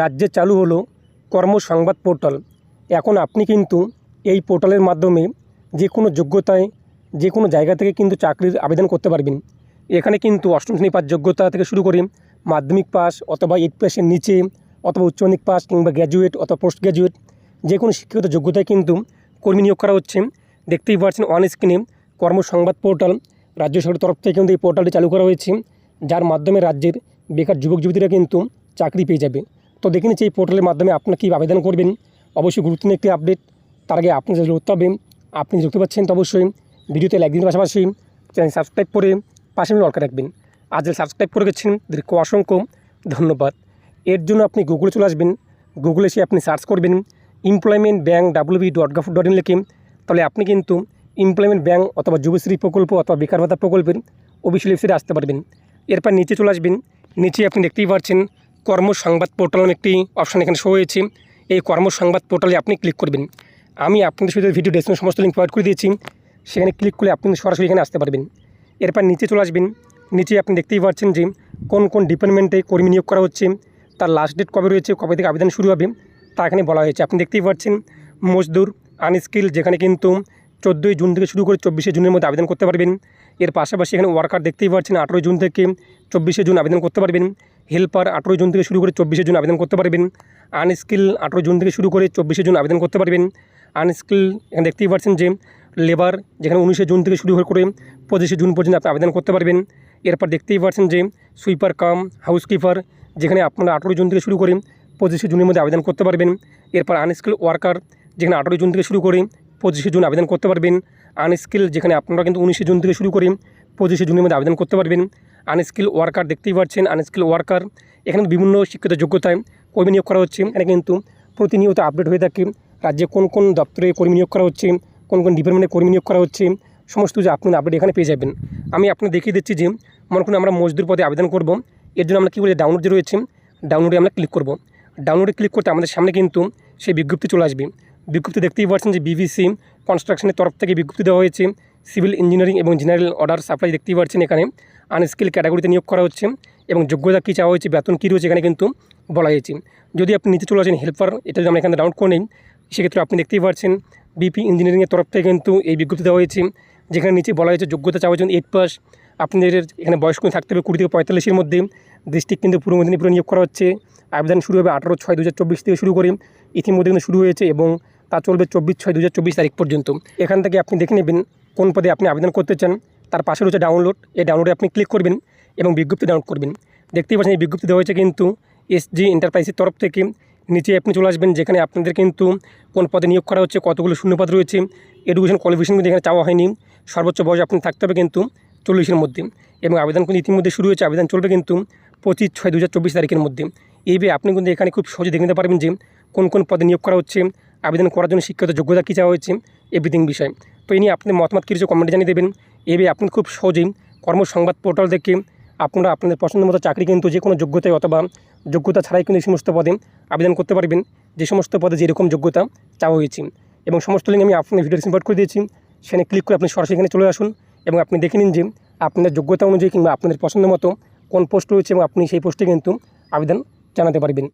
রাজ্যে চালু হলো কর্মসংবাদ পোর্টাল। এখন আপনি কিন্তু এই পোর্টালের মাধ্যমে যে কোনো যোগ্যতায়, যে কোনো জায়গা থেকে কিন্তু চাকরির আবেদন করতে পারবেন। এখানে কিন্তু অষ্টম শ্রেণি পাস যোগ্যতা থেকে শুরু করে মাধ্যমিক পাস অথবা এইট পাসের নিচে অথবা উচ্চ মাধ্যমিক পাস কিংবা গ্র্যাজুয়েট অথবা পোস্ট গ্র্যাজুয়েট, যে কোনো শিক্ষিত যোগ্যতায় কিন্তু কর্মী নিয়োগ করা হচ্ছে। দেখতেই পাচ্ছেন অন স্ক্রিনে কর্মসংবাদ পোর্টাল। রাজ্য সরকারের তরফ থেকে কিন্তু এই পোর্টালটি চালু করা হয়েছে, যার মাধ্যমে রাজ্যের বেকার যুবক যুবতীরা কিন্তু চাকরি পেয়ে যাবে। তো দেখে নিচ্ছি এই পোর্টালের মাধ্যমে আপনারা কী আবেদন করবেন। অবশ্যই গুরুত্বপূর্ণ একটি আপডেট তার আগে আপনি যদি করতে হবে আপনি দেখতে পাচ্ছেন, তো অবশ্যই ভিডিওতে লাইক দিন পাশাপাশি চ্যানেল সাবস্ক্রাইব করে পাশে অলকা রাখবেন। আজ সাবস্ক্রাইব করে গেছেন, তাদেরকে অসংখ্য ধন্যবাদ। এর জন্য আপনি গুগলে চলে আসবেন। গুগলে এসে আপনি সার্চ করবেন employment bank WB dot gov dot in লিখে। তাহলে আপনি কিন্তু এমপ্লয়মেন্ট ব্যাঙ্ক অথবা যুবশ্রী প্রকল্প অথবা বেকার ভাতা প্রকল্পের অফিসিয়াল ওয়েবসাইটে আসতে পারবেন। এরপর নিচে চলে আসবেন। নিচে আপনি দেখতেই পাচ্ছেন কর্মসংবাদ পোর্টাল নামে একটি অপশান এখানে শো হয়েছে। এই কর্মসংবাদ পোর্টালে আপনি ক্লিক করবেন। আমি আপনাদের সাথে ভিডিও ডেসক্রিপশনে সমস্ত লিঙ্ক প্রোভাইড করে দিয়েছি। সেখানে ক্লিক করলে আপনি সরাসরি এখানে আসতে পারবেন। এরপর নিচে চলে আসবেন। নিচে আপনি দেখতেই পাচ্ছেন যে কোন কোন ডিপার্টমেন্টে কর্মী নিয়োগ করা হচ্ছে। তার লাস্ট ডেট কবে রয়েছে, কবে থেকে আবেদন শুরু হবে, তা এখানে বলা হয়েছে। আপনি দেখতেই পাচ্ছেন, মজদুর আনস্কিল যেখানে কিন্তু চোদ্দোই জুন থেকে শুরু করে চব্বিশে জুনের মধ্যে আবেদন করতে পারবেন। এর পাশাপাশি এখানে ওয়ার্কার দেখতেই পাচ্ছেন, আঠেরোই জুন থেকে চব্বিশে জুন আবেদন করতে পারবেন। হেল্পার আঠেরোই জুন থেকে শুরু করে চব্বিশে জুন আবেদন করতে পারবেন। আনস্কিল আঠেরো জুন থেকে শুরু করে চব্বিশে জুন আবেদন করতে পারবেন। আনস্কিল এখানে দেখতেই পাচ্ছেন যে লেবার যেখানে উনিশে জুন থেকে শুরু করে পঁচিশে জুন পর্যন্ত আপনি আবেদন করতে পারবেন। এরপর দেখতেই পাচ্ছেন যে সুইপার কাম হাউসকিপার যেখানে আপনারা আঠেরো জুন থেকে শুরু করে পঁচিশে জুনের মধ্যে আবেদন করতে পারবেন। এরপর আনস্কিল ওয়ার্কার যেখানে আঠেরোই জুন থেকে শুরু করে পঁচিশে জুন আবেদন করতে পারবেন। আনস্কিল যেখানে আপনারা কিন্তু উনিশে জুন থেকে শুরু করে পঁচিশে জুনের মধ্যে আবেদন করতে পারবেন। আনস্কিল ওয়ার্কার দেখতেই পাচ্ছেন আনস্কিল ওয়ার্কার এখানে বিভিন্ন শিক্ষিত যোগ্যতায় কর্মী নিয়োগ করা হচ্ছে। এখানে কিন্তু প্রতিনিয়ত আপডেট হয়ে থাকে। রাজ্যে কোন কোন দপ্তরে কর্মী নিয়োগ করা হচ্ছে, কোন কোন ডিপার্টমেন্টে কর্মী নিয়োগ করা হচ্ছে, সমস্ত কিছু আপনি আপডেট এখানে পেয়ে যাবেন। আমি আপনাকে দেখিয়ে দিচ্ছি যে, মনে করুন আমরা মজদুর পদে আবেদন করব। এর জন্য আমরা কী বলি ডাউনলোড যে রয়েছে ডাউনলোডে আমরা ক্লিক করব। ডাউনলোডে ক্লিক করতে আমাদের সামনে কিন্তু সেই বিজ্ঞপ্তি চলে আসবে। বিজ্ঞপ্তি দেখতেই পাচ্ছেন যে বিবিসি কনস্ট্রাকশনের তরফ থেকে বিজ্ঞপ্তি দেওয়া হয়েছে। সিভিল ইঞ্জিনিয়ারিং এবং জেনারেল অর্ডার সাপ্লাই দেখতেই পাচ্ছেন এখানে। আনস্কিল ক্যাটাগরিতে নিয়োগ করা হচ্ছে এবং যোগ্যতা কী চাওয়া হয়েছে, বেতন কী রয়েছে এখানে কিন্তু বলা হয়েছে। যদি আপনি নিচে চলে আসেন হেল্পার, এটা যদি আমরা এখানে ডাউনলোড করে নিই, সেক্ষেত্রে আপনি দেখতেই পাচ্ছেন বিপি ইঞ্জিনিয়ারিংয়ের তরফ থেকে কিন্তু এই বিজ্ঞপ্তি দেওয়া হয়েছে। যেখানে নিচে বলা হয়েছে যোগ্যতা চাওয়ার জন্য এইট পাস। আপনাদের এখানে বয়স্ক থাকতে হবে কুড়ি থেকে পঁয়তাল্লিশের মধ্যে। ডিস্ট্রিক্ট কিন্তু পূর্ব মেদিনীপুরে নিয়োগ করা হচ্ছে। আবেদন শুরু হবে আঠারো ছয় দু থেকে শুরু করে ইতিমধ্যে কিন্তু শুরু হয়েছে এবং তা চলবে চব্বিশ ছয় দু তারিখ পর্যন্ত। এখান থেকে আপনি দেখে নেবেন কোন পদে আপনি আবেদন করতে চান। তার পাশে রয়েছে ডাউনলোড এই ডাউনলোডে আপনি ক্লিক করবেন এবং বিজ্ঞপ্তি ডাউনলোড করবেন। দেখতেই পাচ্ছেন এই বিজ্ঞপ্তি দেওয়া হয়েছে কিন্তু এসজি এন্টারপ্রাইজের তরফ থেকে নিচে আপনি চলে আসবেন, যেখানে আপনাদের কিন্তু কোন পদে নিয়োগ করা হচ্ছে, কতগুলো শূন্যপদ রয়েছে এডুকেশন কোয়ালিফিকেশন কিন্তু এখানে চাওয়া হয়নি। সর্বোচ্চ বয়স আপনি থাকতে হবে কিন্তু চল্লিশের মধ্যে। এবং আবেদন কিন্তু ইতিমধ্যে শুরু হয়েছে, আবেদন চলবে কিন্তু পঁচিশ ছয় দু তারিখের মধ্যে। এইভাবে আপনি কিন্তু এখানে খুব সহজে দেখে নিতে পারবেন যে কোন কোন পদে নিয়োগ করা হচ্ছে আবেদন করার জন্য শিক্ষাগত যোগ্যতা কী চাওয়া হয়েছে? এভরিথিং বিষয়। তো এই নিয়ে আপনি মতামত কিছু কমেন্টে জানিয়ে দেবেন। এইভাবে আপনি খুব সহজেই কর্মসংবাদ পোর্টাল থেকে আপনারা আপনাদের পছন্দ মতো চাকরি কিন্তু যে কোনো যোগ্যতায় অথবা যোগ্যতা ছাড়াই কিন্তু এই সমস্ত পদে আবেদন করতে পারবেন। যে সমস্ত পদে যেরকম যোগ্যতা চাওয়া হয়েছে। এবং সমস্ত লিঙ্ক আমি আপনার ভিডিও সিম্পার্ট করে দিয়েছি। সেখানে ক্লিক করে আপনি সরাসরি এখানে চলে আসুন এবং আপনি দেখে নিন যে আপনার যোগ্যতা অনুযায়ী কিংবা আপনাদের পছন্দ মতো কোন পোস্ট রয়েছে এবং আপনি সেই পোস্টে কিন্তু আবেদন জানাতে পারবেন।